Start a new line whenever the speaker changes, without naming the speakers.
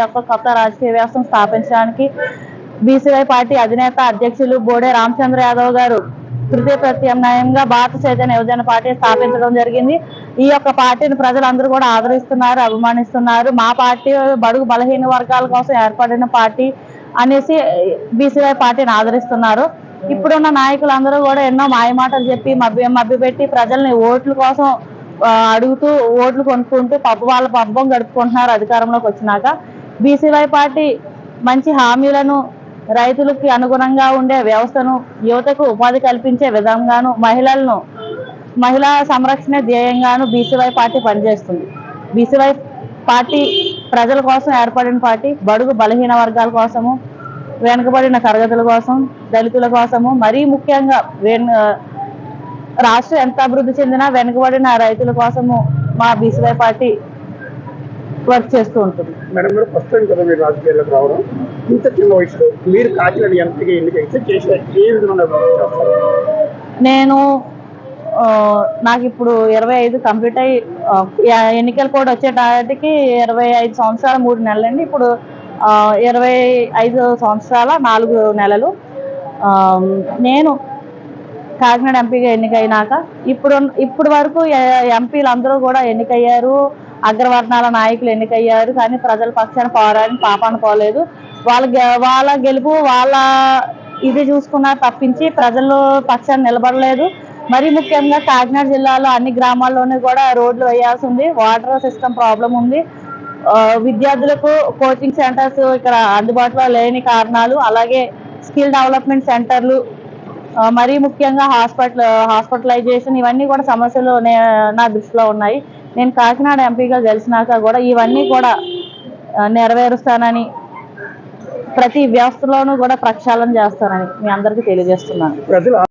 యొక్క కొత్త రాజకీయ వ్యవస్థను స్థాపించడానికి బీసీవై పార్టీ అధినేత అధ్యక్షులు బోడే రామచంద్ర యాదవ్ గారు తృతీయ ప్రత్యామ్నాయంగా భారత చైతన్య యువజన పార్టీ స్థాపించడం జరిగింది. ఈ యొక్క పార్టీని ప్రజలందరూ కూడా ఆదరిస్తున్నారు అభిమానిస్తున్నారు. మా పార్టీ బడుగు బలహీన వర్గాల కోసం ఏర్పడిన పార్టీ అనేసి బీసీవై పార్టీని ఆదరిస్తున్నారు. ఇప్పుడున్న నాయకులందరూ కూడా ఎన్నో మాయమాటలు చెప్పి మభ్య మభ్యపెట్టి ప్రజల్ని ఓట్ల కోసం అడుగుతూ ఓట్లు కొనుక్కుంటూ పబ్బు వాళ్ళ పబ్బం గడుపుకుంటున్నారు అధికారంలోకి వచ్చినాక. బీసీవై పార్టీ మంచి హామీలను రైతులకి అనుగుణంగా ఉండే వ్యవస్థను యువతకు ఉపాధి కల్పించే విధంగాను మహిళలను మహిళా సంరక్షణ ధ్యేయంగాను బీసీవై పార్టీ పనిచేస్తుంది. బీసీవై పార్టీ ప్రజల కోసం ఏర్పడిన పార్టీ బడుగు బలహీన వర్గాల కోసము వెనుకబడిన తరగతుల కోసం దళితుల కోసము మరీ ముఖ్యంగా రాష్ట్రం ఎంత అభివృద్ధి చెందినా వెనుకబడిన రైతుల కోసము మా బీసీవై పార్టీ వర్క్ చేస్తూ ఉంటుంది.
మేడం గారు ఫస్ట్ టైం కదా మీరు రాజకీయాల్లోకి రావడం? ఇంత చిన్న వయసులో మీరు కాకినాడ ఎంపీగా ఎన్నికైతే చేసే ఏ విధంగా
నేను నాకు ఇప్పుడు ఇరవై ఐదు కంప్లీట్ అయ్యి ఎన్నికలు కూడా వచ్చేటాటికి ఇరవై ఐదు సంవత్సరాల మూడు నెలలండి. ఇప్పుడు ఇరవై ఐదు సంవత్సరాల నాలుగు నెలలు. నేను కాకినాడ ఎంపీగా ఎన్నికైనాక ఇప్పుడు ఇప్పుడు వరకు ఎంపీలు అందరూ కూడా ఎన్నికయ్యారు. అగ్రవర్ణాల నాయకులు ఎన్నికయ్యారు కానీ ప్రజల పక్షాన పోరాడిన పాప అనుకోలేదు వాళ్ళ గె- వాళ్ళ గెలుపు వాళ్ళ ఇది చూసుకున్న తప్పించి ప్రజల పక్షాన్ని నిలబడలేదు. మరీ ముఖ్యంగా కాకినాడ జిల్లాలో అన్ని గ్రామాల్లోనూ కూడా రోడ్లు వేయాల్సి ఉంది. వాటర్ సిస్టమ్ ప్రాబ్లం ఉంది. విద్యార్థులకు కోచింగ్ సెంటర్స్ ఇక్కడ అందుబాటులో లేని కారణాలు అలాగే స్కిల్ డెవలప్మెంట్ సెంటర్లు మరీ ముఖ్యంగా హాస్పిటల్ హాస్పిటలైజేషన్ ఇవన్నీ కూడా సమస్యలు నా దృష్టిలో ఉన్నాయి. నేను కాకినాడ ఎంపీగా గెలిచినాక కూడా ఇవన్నీ కూడా నెరవేరుస్తానని ప్రతి వ్యవస్థలోనూ కూడా ప్రక్షాళన చేస్తానని మీ అందరికీ తెలియజేస్తున్నాను.